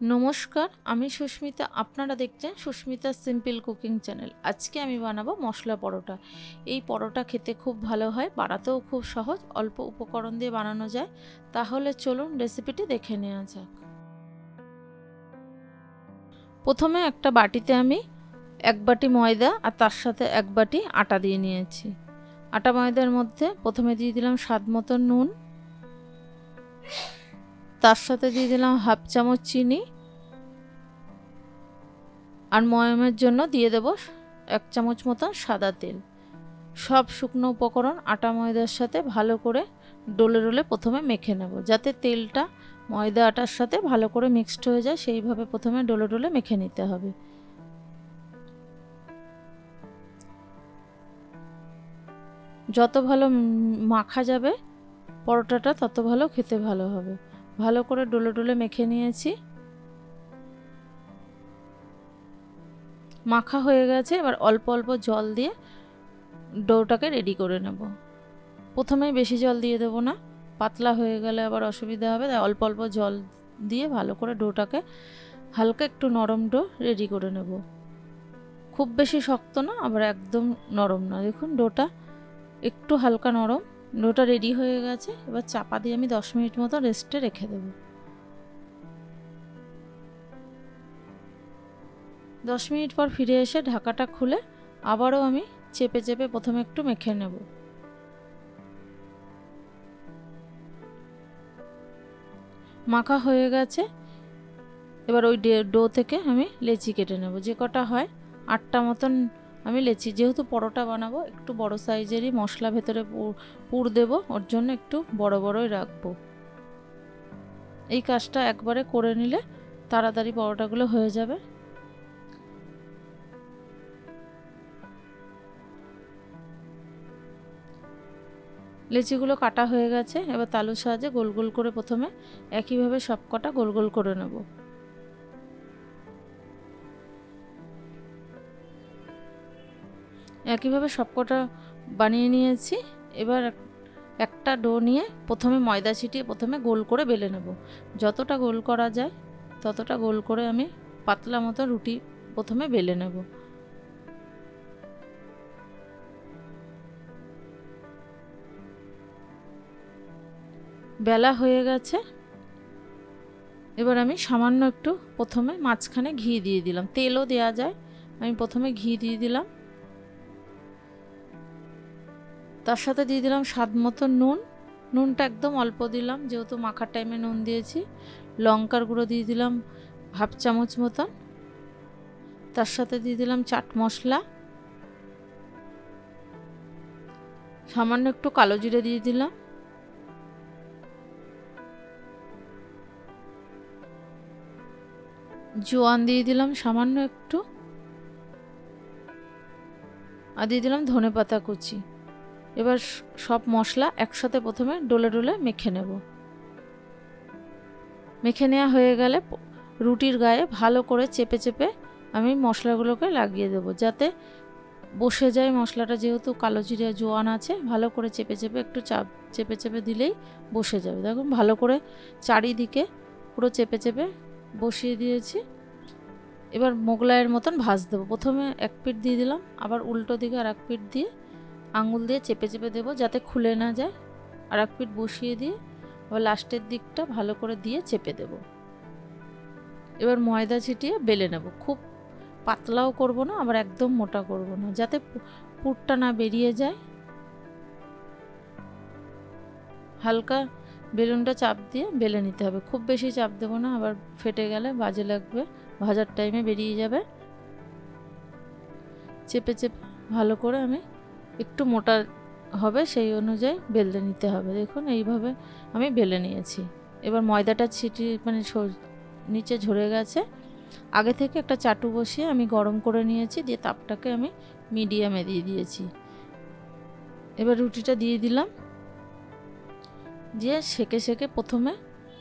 নমস্কার, আমি সুস্মিতা। আপনারা দেখছেন সুস্মিতা সিম্পল কুকিং চ্যানেল। আজকে আমি বানাবো মশলা পরোটা। এই পরোটা খেতে খুব ভালো হয়, বানাতেও খুব সহজ, অল্প উপকরণ দিয়ে বানানো যায়। তাহলে চলুন রেসিপিটি দেখে নেওয়া যাক। প্রথমে একটা বাটিতে আমি এক বাটি ময়দা আর তার সাথে এক বাটি আটা দিয়ে নিয়েছি। আটা ময়দার মধ্যে প্রথমে দিয়ে দিলাম স্বাদ মতো নুন। তার সাথে দিয়ে দিলাম হাফ চামচ চিনি আর ময়মের জন্য দিয়ে দেব এক চামচ মতন সাদা তেল। সব শুকনো উপকরণ আটা ময়দার সাথে ভালো করে ডলে ডলে প্রথমে মেখে নেব, যাতে তেলটা ময়দা আটার সাথে ভালো করে মিক্সড হয়ে যায়, সেইভাবে প্রথমে ডলে ডলে মেখে নিতে হবে। যত ভালো মাখা যাবে, পরোটাটা তত ভালো খেতে ভালো হবে। ভালো করে ডলে ডলে মেখে নিয়েছি। মাখা হয়ে গেছে, এবার অল্প অল্প জল দিয়ে ডোটাকে রেডি করে নেব। প্রথমেই বেশি জল দিয়ে দেবো না, পাতলা হয়ে গেলে আবার অসুবিধা হবে, তাই অল্প অল্প জল দিয়ে ভালো করে ডোটাকে হালকা একটু নরম ডো রেডি করে নেব। খুব বেশি শক্ত না, আবার একদম নরম না। দেখুন, ডোটা একটু হালকা নরম। ডোটা রেডি হয়ে গেছে, এবার চাপা দিয়ে আমি দশ মিনিট মতো রেস্টে রেখে দেবো। দশ মিনিট পর ফিরে এসে ঢাকাটা খুলে আবারও আমি চেপে চেপে প্রথমে একটু মেখে নেব। মাখা হয়ে গেছে, এবার ওই ডো থেকে আমি লেচি কেটে নেব। যে কটা হয়, আটটা মতন আমি লেচি যেহেতু পরোটা বানাবো, একটু বড় সাইজেরই মশলা ভেতরে পুর দেব, ওর জন্য একটু বড় বড়ই রাখব। এই কাজটা একবারে করে নিলে তাড়াতাড়ি পরোটাগুলো হয়ে যাবে। লেচিগুলো কাটা হয়ে গেছে, এবার তালুর সাহায্যে গোল গোল করে প্রথমে একইভাবে সব কটা গোল গোল করে নেব। একইভাবে সব কটা বানিয়ে নিয়েছি। এবার একটা ডো নিয়ে প্রথমে ময়দা ছিটিয়ে প্রথমে গোল করে বেলে নেব। যতটা গোল করা যায়, ততটা গোল করে আমি পাতলা মতো রুটি প্রথমে বেলে নেব। বেলা হয়ে গেছে। এবার আমি সামান্য একটু প্রথমে মাঝখানে ঘি দিয়ে দিলাম। তেলও দেওয়া যায়। আমি প্রথমে ঘি দিয়ে দিলাম। তার সাথে দিয়ে দিলাম স্বাদ মতো নুন। নুনটা একদম অল্প দিলাম, যেহেতু মাখার টাইমে নুন দিয়েছি। লঙ্কার গুঁড়ো দিয়ে দিলাম হাফ চামচ মতন। তার সাথে দিয়ে দিলাম চাট মশলা। সামান্য একটু কালো জিরে দিয়ে দিলাম। জোয়ান দিয়ে দিলাম সামান্য একটু। আর দিয়ে দিলাম ধনে পাতা কুচি। এবার সব মশলা একসাথে প্রথমে ডলে ডলে মেখে নেব। মেখে নেওয়া হয়ে গেলে রুটির গায়ে ভালো করে চেপে চেপে আমি মশলাগুলোকে লাগিয়ে দেবো যাতে বসে যায় মশলাটা যেহেতু কালো জিরে জোয়ান আছে, ভালো করে চেপে চেপে একটু চাপ চেপে চেপে দিলেই বসে যাবে। দেখুন, ভালো করে চারিদিকে পুরো চেপে চেপে বসিয়ে দিয়েছি। এবার মোগলাইয়ের মতন ভাজ দেবো। প্রথমে এক পিঠ দিয়ে দিলাম, আবার উল্টো দিকে আর এক পিঠ দিয়ে আঙুল দিয়ে চেপে চেপে দেবো যাতে খুলে না যায়। আর এক পিঠ বসিয়ে দিয়ে আবার লাস্টের দিকটা ভালো করে দিয়ে চেপে দেব। এবার ময়দা ছিটিয়ে বেলে নেব। খুব পাতলাও করব না, আবার একদম মোটা করব না, যাতে পুরটা না বেরিয়ে যায়। হালকা বেলুনটা চাপ দিয়ে বেলে নিতে হবে। খুব বেশি চাপ দেবো না, আবার ফেটে গেলে বাজে লাগবে, ভাজার টাইমে বেরিয়ে যাবে। চেপে চেপে ভালো করে আমি একটু মোটা হবে, সেই অনুযায়ী বেলে নিতে হবে। দেখুন, এইভাবে আমি বেলে নিয়েছি। এবার ময়দাটা ছিটি মানে নিচে ঝরে গেছে। আগে থেকে একটা চাটু বসিয়ে আমি গরম করে নিয়েছি, দিয়ে তাপটাকে আমি মিডিয়ামে দিয়ে দিয়েছি। এবার রুটিটা দিয়ে দিলাম। দিয়ে সেকে সেকে প্রথমে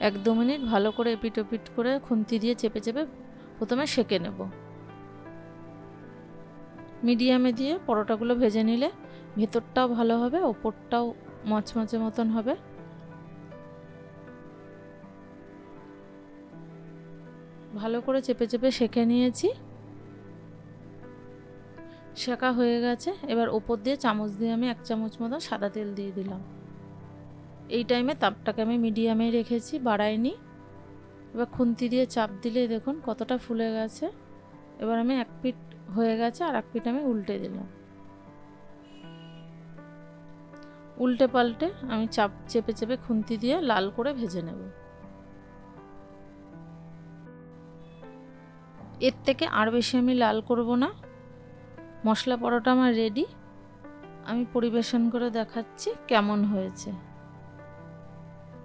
এক দু মিনিট ভালো করে এপিট ওপিট করে খুন্তি দিয়ে চেপে চেপে প্রথমে সেকে নেব। মিডিয়ামে দিয়ে পরোটাগুলো ভেজে নিলে ভেতরটাও ভালো হবে, ওপরটাও মচমচে মতন হবে। ভালো করে চেপে চেপে সেঁকে নিয়েছি। শেখা হয়ে গেছে। এবার ওপর দিয়ে চামচ দিয়ে আমি এক চামচ মতো সাদা তেল দিয়ে দিলাম। এই টাইমে তাপটাকে আমি মিডিয়ামে রেখেছি, বাড়াইনি। এবার খুন্তি দিয়ে চাপ দিলে দেখুন কতটা ফুলে গেছে। এবার আমি এক পিঠ হয়ে গেছে আর এক পিঠ আমি উল্টে দিলাম। উল্টে পাল্টে আমি চাপ, চেপে চেপে খুন্তি দিয়ে লাল করে ভেজে নেব। এর থেকে আর বেশি আমি লাল করব না। মশলা পরোটা আমার রেডি আমি পরিবেশন করে দেখাচ্ছি কেমন হয়েছে।